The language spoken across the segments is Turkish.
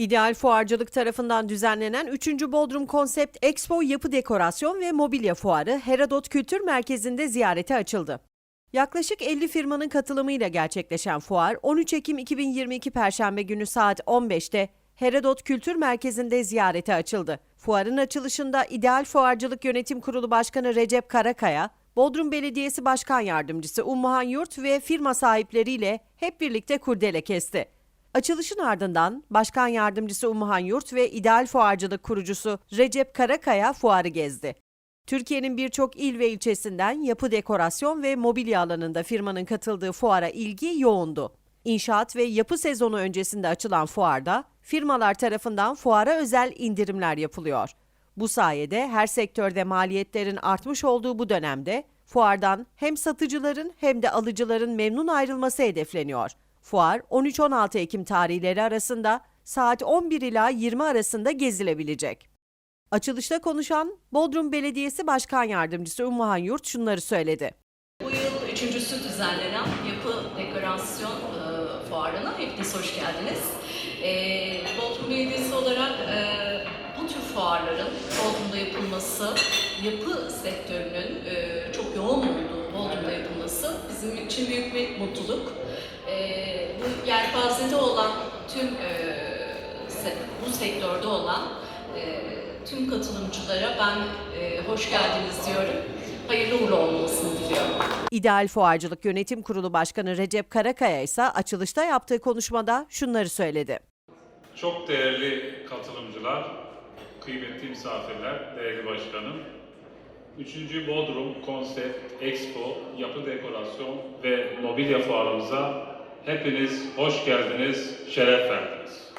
İdeal Fuarcılık tarafından düzenlenen 3. Bodrum Konsept Expo Yapı Dekorasyon ve Mobilya Fuarı Herodot Kültür Merkezi'nde ziyarete açıldı. Yaklaşık 50 firmanın katılımıyla gerçekleşen fuar 13 Ekim 2022 Perşembe günü saat 15'te Herodot Kültür Merkezi'nde ziyarete açıldı. Fuarın açılışında İdeal Fuarcılık Yönetim Kurulu Başkanı Recep Karakaya, Bodrum Belediyesi Başkan Yardımcısı Ummuhan Yurt ve firma sahipleriyle hep birlikte kurdele kesti. Açılışın ardından Başkan Yardımcısı Umuhan Yurt ve İdeal Fuarcılık kurucusu Recep Karakaya fuarı gezdi. Türkiye'nin birçok il ve ilçesinden yapı dekorasyon ve mobilya alanında firmanın katıldığı fuara ilgi yoğundu. İnşaat ve yapı sezonu öncesinde açılan fuarda firmalar tarafından fuara özel indirimler yapılıyor. Bu sayede her sektörde maliyetlerin artmış olduğu bu dönemde fuardan hem satıcıların hem de alıcıların memnun ayrılması hedefleniyor. Fuar 13-16 Ekim tarihleri arasında saat 11 ila 20 arasında gezilebilecek. Açılışta konuşan Bodrum Belediyesi Başkan Yardımcısı Ummuhan Yurt şunları söyledi. Bu yıl üçüncüsü düzenlenen yapı dekorasyon e, fuarına hepiniz hoş geldiniz. E, Bodrum Belediyesi olarak e, bu tür fuarların Bodrum'da yapılması, yapı sektörünün e, çok yoğun olduğu Bodrum'da yapılması bizim için büyük bir mutluluk. E, bu yelpazede olan tüm e, se- bu sektörde olan e, tüm katılımcılara ben e, hoş geldiniz diyorum. Hayırlı uğurlu olmasını diliyorum. İdeal Fuarcılık Yönetim Kurulu Başkanı Recep Karakaya ise açılışta yaptığı konuşmada şunları söyledi. Çok değerli katılımcılar, kıymetli misafirler, değerli başkanım. 3. Bodrum Konsept Expo Yapı Dekorasyon ve Mobilya Fuarımıza hepiniz hoş geldiniz, şeref verdiniz.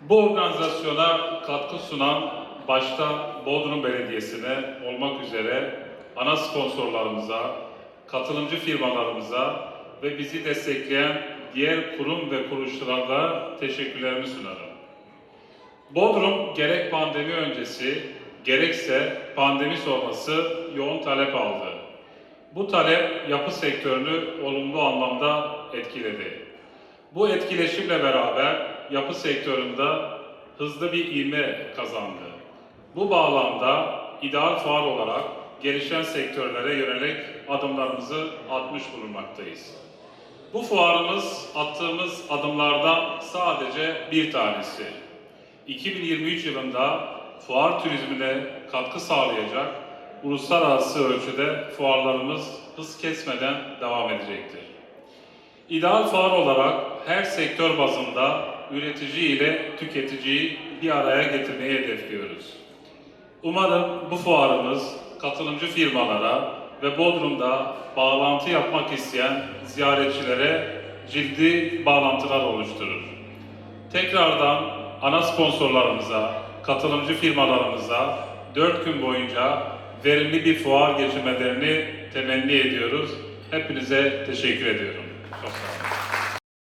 Bu organizasyona katkı sunan başta Bodrum Belediyesi'ne olmak üzere ana sponsorlarımıza, katılımcı firmalarımıza ve bizi destekleyen diğer kurum ve kuruluşlara teşekkürlerimi sunarım. Bodrum gerek pandemi öncesi gerekse pandemi sonrası yoğun talep aldı. Bu talep yapı sektörünü olumlu anlamda etkiledi. Bu etkileşimle beraber yapı sektöründe hızlı bir ivme kazandı. Bu bağlamda ideal fuar olarak gelişen sektörlere yönelik adımlarımızı atmış bulunmaktayız. Bu fuarımız attığımız adımlardan sadece bir tanesi. 2023 yılında fuar turizmine katkı sağlayacak uluslararası ölçüde fuarlarımız hız kesmeden devam edecektir. İdeal fuar olarak her sektör bazında üretici ile tüketiciyi bir araya getirmeyi hedefliyoruz. Umarım bu fuarımız katılımcı firmalara ve Bodrum'da bağlantı yapmak isteyen ziyaretçilere ciddi bağlantılar oluşturur. Tekrardan ana sponsorlarımıza, katılımcı firmalarımıza 4 gün boyunca verimli bir fuar geçirmelerini temenni ediyoruz. Hepinize teşekkür ediyorum. Çok sağ olun.